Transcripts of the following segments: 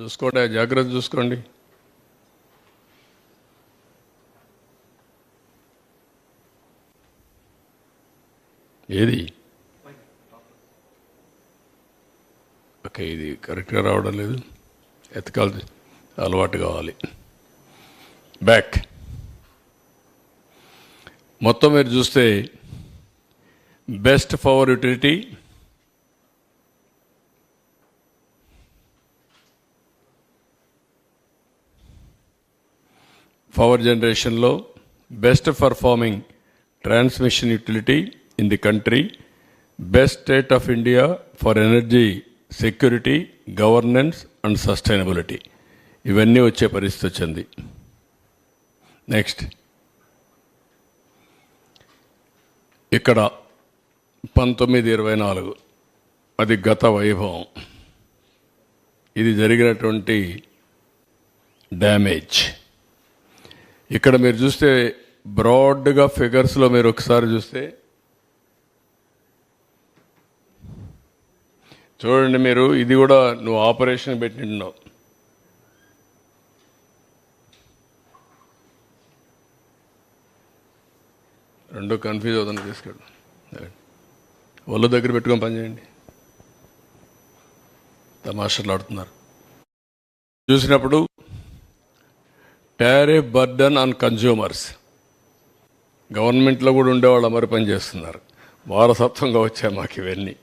చూసుకోండి జాగ్రత్త చూసుకోండి. ఏది? ఓకే ఇది కరెక్ట్గా రావడం లేదు. ఎతకాలి అలవాటు కావాలి. బ్యాక్ మొత్తం మీరు చూస్తే బెస్ట్ పవర్ యూటిలిటీ పవర్ జనరేషన్లో best performing transmission utility in the country best state of India for energy security governance and sustainability ఇవన్నీ వచ్చే పరిస్థితి వచ్చింది. నెక్స్ట్ ఇక్కడ పంతొమ్మిది ఇరవై నాలుగు. అది గత వైభవం. ఇది జరిగినటువంటి డ్యామేజ్. ఇక్కడ మీరు చూస్తే బ్రాడ్గా ఫిగర్స్లో మీరు ఒకసారి చూస్తే చూడండి మీరు ఇది కూడా నువ్వు ఆపరేషన్ పెట్టినావు రెండు కన్ఫ్యూజ్ అవుతుంది తీసుకెళ్ళు ఒళ్ళు దగ్గర పెట్టుకొని పని చేయండి. ఆడుతున్నారు. చూసినప్పుడు టారిఫ్ బర్డన్ ఆన్ కన్జ్యూమర్స్ గవర్నమెంట్లో కూడా ఉండేవాళ్ళు మరి పని చేస్తున్నారు. వారసత్వంగా వచ్చాయి మాకు ఇవన్నీ.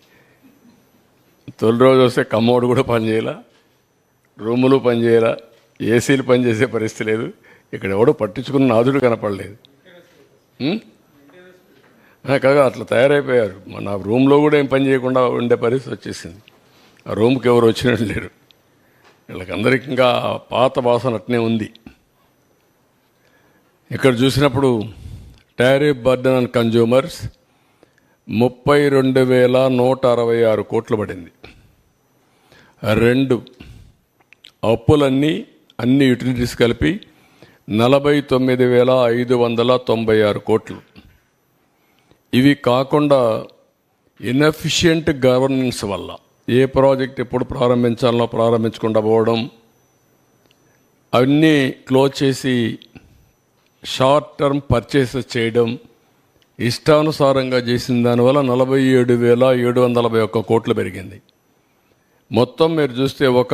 తొలి రోజు వస్తే కమ్మోడు కూడా పనిచేయాల రూములు పనిచేయాల ఏసీలు పనిచేసే పరిస్థితి లేదు. ఇక్కడ ఎవడో పట్టించుకున్న నాదుడు కనపడలేదు. కాగా అట్లా తయారైపోయారు. మన రూమ్లో కూడా ఏం పని చేయకుండా ఉండే పరిస్థితి వచ్చేసింది. ఆ రూమ్కి ఎవరు వచ్చినట్టు లేరు. వీళ్ళకందరికీ ఇంకా పాత వాసన అట్నే ఉంది. ఇక్కడ చూసినప్పుడు టారిఫ్ బర్డన్ అండ్ కన్జ్యూమర్స్ ముప్పై రెండు వేల నూట అరవై ఆరు కోట్లు పడింది. రెండు అప్పులన్నీ అన్ని యుటిలిటీస్ కలిపి నలభై తొమ్మిది వేల ఐదు వందల తొంభై ఆరు కోట్లు. ఇవి కాకుండా ఇన్ఎఫిషియంట్ గవర్నెన్స్ వల్ల ఏ ప్రాజెక్ట్ ఎప్పుడు ప్రారంభించాలో ప్రారంభించకుండా పోవడం అవన్నీ క్లోజ్ చేసి షార్ట్ టర్మ్ పర్చేసెస్ చేయడం ఇష్టానుసారంగా చేసిన దానివల్ల నలభై ఏడు వేల ఏడు వందల ఒక్క కోట్లు పెరిగింది. మొత్తం మీరు చూస్తే ఒక